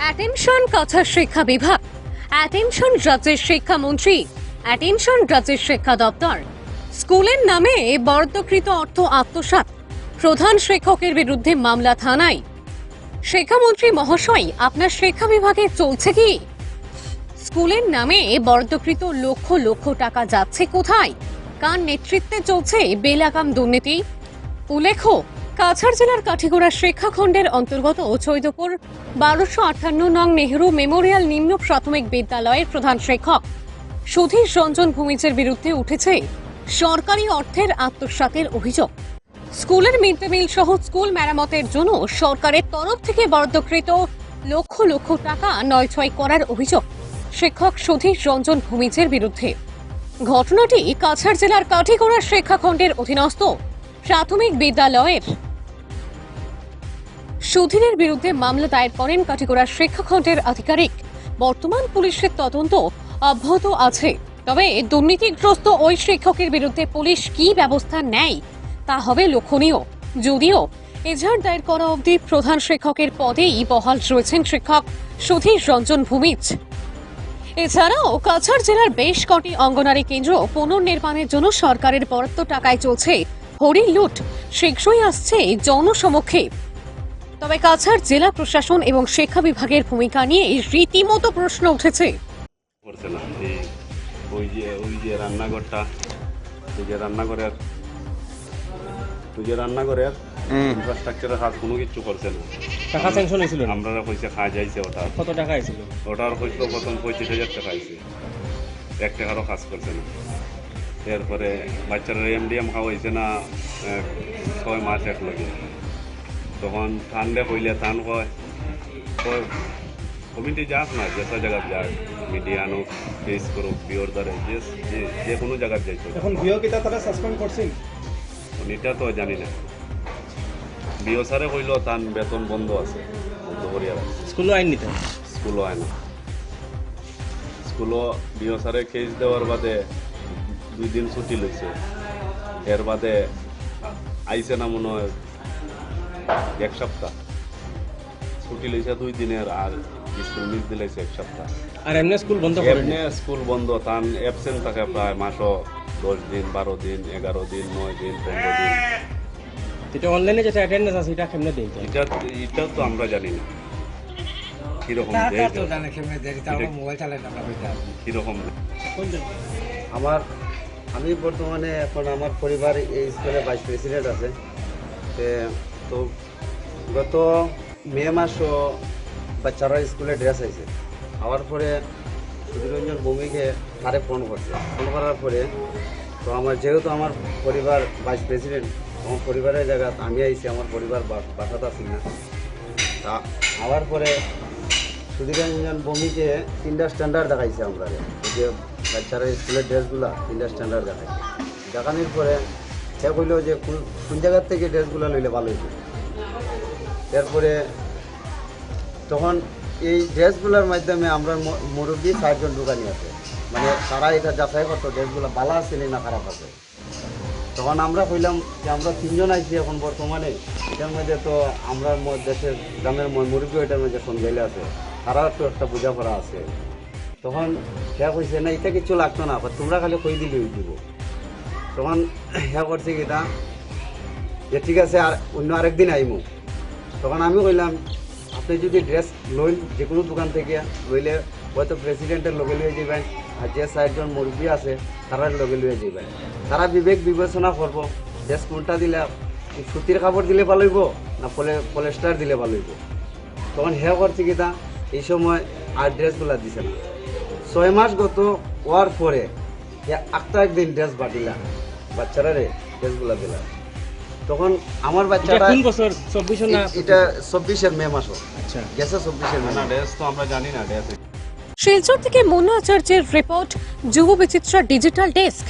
Attention কথা শিক্ষা বিভাগ অ্যাটেনশন রাজ্যের শিক্ষামন্ত্রী অ্যাটেনশন রাজ্যের শিক্ষা দপ্তর স্কুলের নামে বরাদ্দকৃত অর্থ আত্মসাৎ প্রধান শিক্ষকের বিরুদ্ধে মামলা থানায় শিক্ষামন্ত্রী মহাশয় আপনার শিক্ষা বিভাগে চলছে কি স্কুলের নামে বরাদ্দকৃত লক্ষ লক্ষ টাকা যাচ্ছে কোথায় কার নেতৃত্বে চলছে বেলাকাম দুর্নীতি উল্লেখ্য কাছাড় জেলার কাঠিগোড়া শিক্ষাখণ্ডের অন্তর্গত চৈদপুর, বারোশো আটান্ন নং নেহরু মেমোরিয়াল নিম্ন প্রাথমিক বিদ্যালয়ের প্রধান শিক্ষক। সুধীর রঞ্জন ভূমিজের বিরুদ্ধে উঠেছে সরকারি অর্থের আত্মসাতের অভিযোগ। স্কুলের মিড ডে মিল সহ স্কুল মেরামতের জন্য সরকারের তরফ থেকে বরাদ্দকৃত লক্ষ লক্ষ টাকা নয়ছয় করার অভিযোগ শিক্ষক সুধীর রঞ্জন ভূমিজের বিরুদ্ধে। ঘটনাটি কাছাড় জেলার কাঠিগোড়া শিক্ষাখণ্ডের অধীনস্থ প্রাথমিক বিদ্যালয়ের সুধীরের বিরুদ্ধে মামলা দায়ের করেন কাঠিগোড়া শিক্ষাখণ্ডের আধিকারিক। বর্তমান পুলিশের তদন্ত অব্যাহত আছে। তবে দুর্নীতিগ্রস্ত ওই শিক্ষকের বিরুদ্ধে পুলিশ কি ব্যবস্থা নেয় তা হবে লক্ষণীয়। যদিও এজাহার দায়ের করা অবধি প্রধান শিক্ষকের পদেই বহাল রয়েছেন শিক্ষক সুধীর রঞ্জন ভূমিজ। এছাড়াও কাছাড় জেলার বেশ কটি অঙ্গনারী কেন্দ্র পুনর্নির্মাণের জন্য সরকারের বরাদ্দ টাকায় চলছে হরিণ লুট শীঘ্রই আসছে জনসমক্ষে। তবে কাছাড় জেলা প্রশাসন এবং শিক্ষা বিভাগের ভূমিকা নিয়ে রীতিমতো প্রশ্ন উঠেছে। ওই যে ওই যে রান্নাঘরটা ওই যে রান্নাঘরের ওই যে রান্নাঘরের ইনফ্রাস্ট্রাকচারের কাজ কোনো কিছু করছে না। টাকা স্যাংশন হয়েছিল? আমরা পয়সা খাওয়া যাইছে ওটা কত টাকা হয়েছিল? ওটার প্রথম পঁয়ত্রিশ হাজার টাকা আইছে এক টাকারও কাজ করছে না। এরপরে বাচ্চারা এমডিএম খাওয়াইছে না ছয় মাস এক লগে। তখন ঠান্ডা কইলে টান কয় কয় কমিটি যাক না যেসব জায়গায় যাক মিডিয়া আনুক ফেস করুক বিওর দ্বারে যে যে- যে কোনো জায়গায় যাইতো এখন বিও কিতা তারা সাসপেন্ড করছেন? এটা তো জানি না। বিও স্যারে কইল তান বেতন বন্ধ আছে বন্ধ করিয়া রাখছে স্কুলও আইন নিতে? স্কুলও আয় না স্কুলও বিও স্যারে কেস দেওয়ার বাদে দুই দিন ছুটি লইছে এর বাদে আইছে না মনে হয় এক সপ্তাহ। ছুটি লইছে দুই দিনের আর স্কুল মিস দিলাইছে এক সপ্তাহ। আর এমনি স্কুল বন্ধ এমনি স্কুল বন্ধ তান অ্যাবসেন্ট থাকে প্রায় মাসও দশ দিন বারো দিন এগারো দিন নয় দিন পনেরো দিন। যেটা অনলাইনে যেটা অ্যাটেন্ডেন্স আছে এটা কেমনে দিন এটা এটা তো আমরা জানি না। কীরকম দেয় তো জানে কেমনে দেয় তারা এটা- মোবাইল চালায় না আমরা বুঝতে পারি। কীরকম আমার আমি বর্তমানে এখন আমার পরিবার এই স্কুলে ভাইস প্রেসিডেন্ট আছে। তো গত মে মাসও বাচ্চারা স্কুলে ড্রেস আইছে আওয়ার পরে সুধীরঞ্জন ভূমিকে তারে ফোন করছে। ফোন করার পরে তো আমার যেহেতু আমার পরিবার ভাইস প্রেসিডেন্ট আমার পরিবারের জায়গা আমি আইছি, আমার পরিবার বাসাতে আছি না। তা আওয়ার পরে সুধীরঞ্জন ভূমিকে তিনটা স্ট্যান্ডার্ড দেখাইছে আমরা যে বাচ্চারা স্কুলের ড্রেসগুলা তিনটা স্ট্যান্ডার্ড দেখাইছে। দেখানোর পরে সে কইল যে কোন জায়গার থেকে ড্রেসগুলো লইলে ভালো হইবে এরপরে তখন এই ড্রেসগুলোর মাধ্যমে আমরা মুরব্বী ষাটজন দোকানি আছে। মানে তারা এটা যাচাই করতো ড্রেসগুলো ভালো আছে না খারাপ আছে। তখন আমরা কইলাম যে আমরা তিনজন আইছি এখন বর্তমানে। এটার মধ্যে তো আমরা দেশের গ্রামের মুরব্বী এটার মধ্যে সন্দেহ আছে। তারাও একটু একটা বোঝাপড়া আছে। তখন হ্যাঁ কইছে, না, এটা কিছু লাগতো না তোমরা খালি কই দিলে দিব তখন হ্যাঁ করছে কি তা, যে ঠিক আছে, আর অন্য আরেকদিন আইমু। তখন আমি কইলাম, আপনি যদি ড্রেস লইন যে কোনো দোকান থেকে, লইলে হয়তো প্রেসিডেন্টের লগে লিয়ে যাবেন আর যে চারজন মুরব্বী আছে তারার লগে লিয়ে যাবেন তারা বিবেক বিবেচনা করব, ড্রেস কোনটা দিলে সুতির কাপড় দিলে ভালো হইব, না পলে, পলেস্টার দিলে ভালো হইব? তখন হ্যাঁ করছে কি তা এই সময় আর ড্রেসগুলা দিছে না। ছয় মাস গত হওয়ার পরে একটা একদিন ড্রেস বাটিলা। বাচ্চারা রে ড্রেসগুলা দিলা। তখন আমার কোন বছর? না এটা চব্বিশের মে মাসও। আচ্ছা। গেছে চব্বিশের মে না ড্রেস তো আমরা জানি না ড্রেস শিলচর থেকে মন্নু আচার্যের রিপোর্ট যুব বিচিত্রা ডিজিটাল ডেস্ক